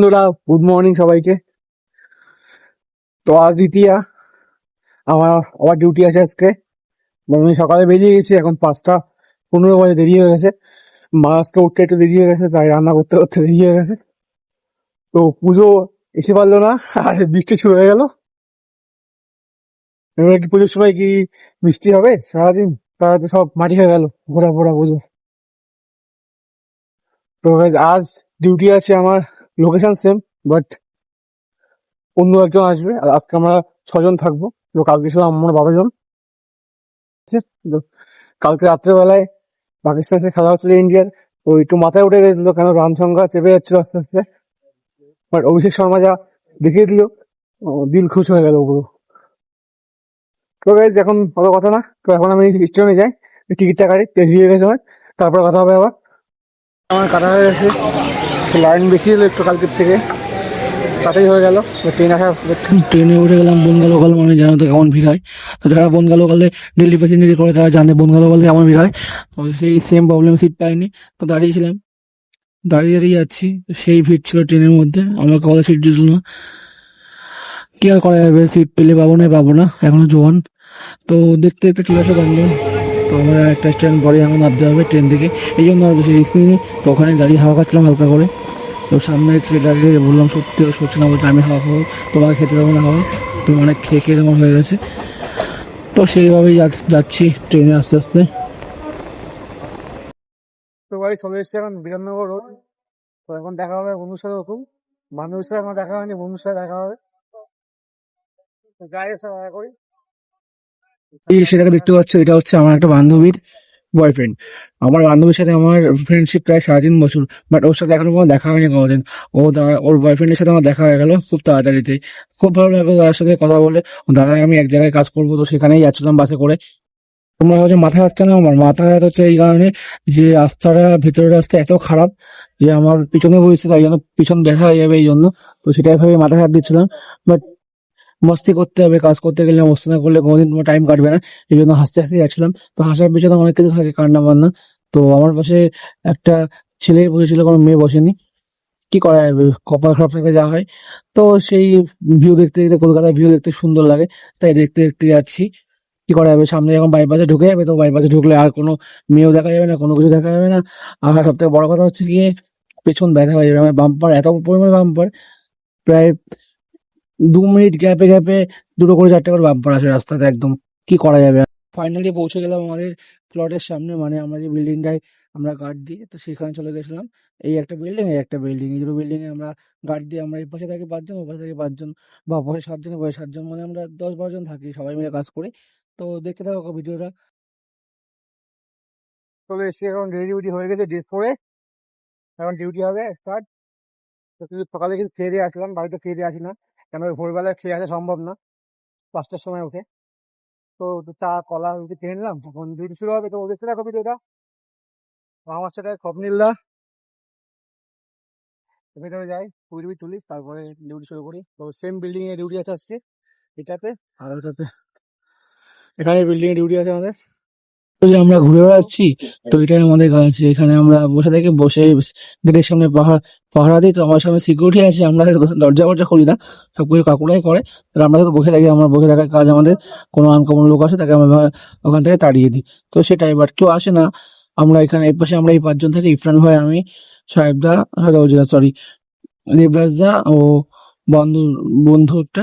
বন্ধুরা good morning সবাইকে। তো আজ দ্বিতীয়া। আমার আবার ডিউটি আছে আজকে। আমি সকালে বেরিয়ে গেছি, এখন পাঁচটা পনেরো বাজে, দেরি হয়ে গেছে। মা আজকে উঠতে একটু দেরি হয়ে গেছে, তাই রান্না করতে করতে দেরি হয়ে গেছে। তো পুজো এসে পারল না, আর বৃষ্টি শুরু হয়ে গেল। এবার কি পুজোর সময় কি বৃষ্টি হবে? সারাদিন তারা তো সব মাটি হয়ে গেল ঘোরা ফোরা পুজো। তো আজ ডিউটি আছে আমার। লোকেশন সেম বাট অন্য একজন আসবে আর আজকে আমরা ছজন থাকব। তো কালকে ছিলাম আমরা বারো জন ঠিক তো কালকে রাত্রেবেলায় পাকিস্তানের সাথে খেলা হচ্ছিল ইন্ডিয়ার। তো একটু মাথায় উঠে গেছিল কেন রান সংখ্যা চেপে যাচ্ছিল আস্তে আস্তে। বাট অভিষেক শর্মা যা দেখিয়ে দিল ও, দিল খুশ হয়ে গেল ওগুলো তো গাইজ এখন অত কথা না তো এখন আমি স্টেশনে যাই। টিকিটটা কাটি দেরি হয়ে গেছে তারপর কথা হবে আবার। আমার কাটা হয়ে গেছে। লাইন বেশি হলো একটু কালকের থেকে, তাতেই হয়ে গেল। ট্রেন আসা ট্রেনে উঠে গেলাম বনগা লোকাল মানে জানো তো কেমন ভিড় হয়। তো যারা বনগা লোকালে ডেলি প্যাসেঞ্জারি করে, তারা জানে বনগা লোকালে কেমন ভিড় হয়। তো সেই সেম প্রবলেম সিট পাইনি। তো দাঁড়িয়েছিলাম দাঁড়িয়ে দাঁড়িয়ে যাচ্ছি। সেই ভিড় ছিল ট্রেনের মধ্যে। আমার কথা সিট দিয়েছিল না। কি আর করা যাবে? সিট পেলে পাবো না পাবো না। এখনও জোয়ান। তো দেখতে দেখতে চলে আসা দমদম তো আমার একটা স্ট্যান্ড পরে এখন নামতে হবে ট্রেন থেকে। এই জন্য আর বেশি রিস্ক নিইনি। তো ওখানে দাঁড়িয়ে হাওয়া খাচ্ছিলাম হালকা করে। তো সামনে ছেলেটাকে বললাম সত্যি ও সত্যি না বলছে আমি হাওয়া খাব তোমাকে খেতে দেবো না হাওয়া তুমি অনেক খেয়ে খেয়ে তোমার হয়ে গেছে। তো সেইভাবেই যাচ্ছি ট্রেনে আস্তে আস্তে। তো বাড়ি চলে এসেছে এখন বিধাননগর রোড। তো এখন দেখা হবে বন্ধুর সাথে ওরকম। বান্ধবীর সাথে এখন দেখা হয়নি বন্ধুর সাথে দেখা হবে। যাই এসে করি। সেটাকে দেখতে পাচ্ছ এটা হচ্ছে আমার একটা বান্ধবীর বয়ফ্রেন্ড আমার বান্ধবীর সাথে আমার ফ্রেন্ডশিপ প্রায় সাড়ে তিন বছর বাট ওর সাথে এখনও কোনো দেখা হয়নি কোনোদিন। ও ওর বয়ফ্রেন্ডের সাথে আমার দেখা হয়ে গেল খুব তাড়াতাড়িতে। খুব ভালো লাগল তার সাথে কথা বলে। দাদা, আমি এক জায়গায় কাজ করব, তো সেখানেই যাচ্ছিলাম বাসে করে। তোমরা হচ্ছে মাথা হাত না আমার? মাথা হাত হচ্ছে এই কারণে যে রাস্তাটা, ভেতরের রাস্তা এত খারাপ যে আমার পিছনে বসেছে, তাই জন্য পিছন দেখা হয়ে যাবে এই জন্য। তো সেটাই ভাবে মাথা হাত দিচ্ছিলাম বাট মস্তি করতে হবে, কাজ করতে গেলে মস্তি না করলে কোনোদিন তোমার টাইম কাটবে না। এই জন্য হাসতে হাসতে যাচ্ছিলাম। তো হাসার পিছনে অনেক কিছু থাকে কান্না বান্না তো আমার পাশে একটা ছেলে বসেছিল, কোনো মেয়ে বসেনি। কি করা যাবে? কপাল খারাপ থেকে যা হয়। তো সেই ভিউ দেখতে দেখতে, কলকাতার ভিউ দেখতে সুন্দর লাগে। তাই দেখতে দেখতে যাচ্ছি। কি করা যাবে? সামনে যখন বাইপাসে ঢুকে যাবে তো বাইপাসে ঢুকলে আর কোনো মেয়েও দেখা যাবে না, কোনো কিছু দেখা যাবে না। আর সব থেকে বড় কথা হচ্ছে গিয়ে, পেছন ব্যথা হয়ে যাবে। আমার বাম্পার এত পরিমাণে বাম্পার প্রায় দু মিনিট গ্যাপে গ্যাপে দুটো করে চারটে করে বাম্পার আছে রাস্তাতে একদম। কি করা যাবে? ফাইনালি পৌঁছে গেলাম আমাদের প্লটের সামনে মানে আমরা যে বিল্ডিংটায় আমরা গার্ড দিই তো সেখানে চলে গেছিলাম। এই একটা বিল্ডিং এই একটা বিল্ডিং এই দুটো বিল্ডিং এ আমরা গার্ড দিয়ে আমরা এই পাশে থাকি পাঁচজন ও পাশে থাকি পাঁচজন, বা পাশে সাতজন পাশে সাতজন মানে আমরা দশ বারো জন থাকি, সবাই মিলে কাজ করি। তো দেখতে থাকো ভিডিওটা। চলে এসে এখন রেডি উডি হয়ে গেছে ড্রেস পরে। এখন ডিউটি হবে স্টার্ট তো কিন্তু সকালে কিন্তু খেয়ে দিয়ে আসলাম, বাড়িতে খেয়ে দিয়ে আসি না। কেন ভোরবেলায় খেয়ে আসা সম্ভব না? পাঁচটার সময় উঠে। তো চা, কলা রুটি খেয়ে নিলাম। এখন ডিউটি শুরু হবে, তো ওদের সাথে দেখো ভিডিওটা আমার সাথে স্বপ্নিলদা ভেতরে যাই টুবি তুলি, তারপরে ডিউটি শুরু করি। তো সেম বিল্ডিং এ ডিউটি আছে আজকে, এটাতে। আর ওটাতে, এখানে বিল্ডিং এ ডিউটি আছে আমাদের। তো যে আমরা ঘুরে বেড়াচ্ছি, তো এটাই আমাদের কাজ এখানে আমরা বসে থেকে, বসে গেটের সামনে পাহারা পাহারা দিই, তো আমার সামনে সিকিউরিটি আছে, আমরা দরজা ফরজা খুলি না, সব কিছু কাকুরাই করে। তাহলে আমরা তো বসে থাকি, আমরা বসে থাকার কাজ আমাদের, কোনো আনকমন লোক আসে, তাকে আমরা ওখান থেকে তাড়িয়ে দিই। তো সেটাই বাট কেউ আসে না। আমরা এখানে, এই পাশে আমরা এই পাঁচজন থাকি, ইফরান ভাই, আমি সাহেবদা সরি দেবরাজ দা ও বন্ধু বন্ধু একটা।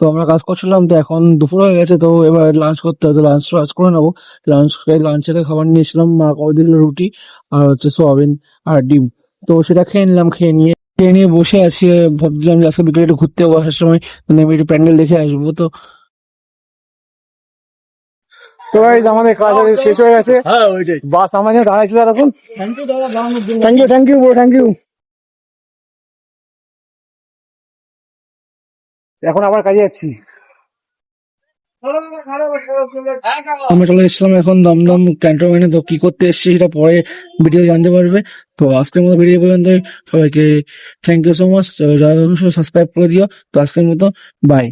তো আমরা কাজ করছিলাম তো এখন দুপুর হয়ে গেছে তো এবার লাঞ্চ করতে হবে তো লাঞ্চ লাঞ্চ করে নেব। লাঞ্চ লাঞ্চেতে খাবার নিয়েছিলাম মা কবে দিল রুটি আর হচ্ছে সোয়াবিন আর ডিম। তো সেটা খেয়ে নিলাম খেয়ে নিয়ে খেয়ে নিয়ে বসে আছি ভাবছিলাম যে আজকে বিকেলে একটু ঘুরতে যাব আসার সময় মানে আমি একটু প্যান্ডেল দেখে আসব তো। তো আমাদের কাজ শেষ হয়ে গেছে। বাস আমার জন্য দাঁড়াইছিল এরকম thank you thank you bro thank you এখন আবার কাজে যাচ্ছি। আমরা চলে এসেছিলাম এখন দমদম ক্যান্টনমেন্টে। তো কি করতে এসেছি সেটা পরে ভিডিও জানতে পারবে। তো আজকের মতো ভিডিও পর্যন্ত সবাইকে থ্যাংক ইউ সো মাচ যারা সাবস্ক্রাইব করে দিও। তো আজকের মতো বাই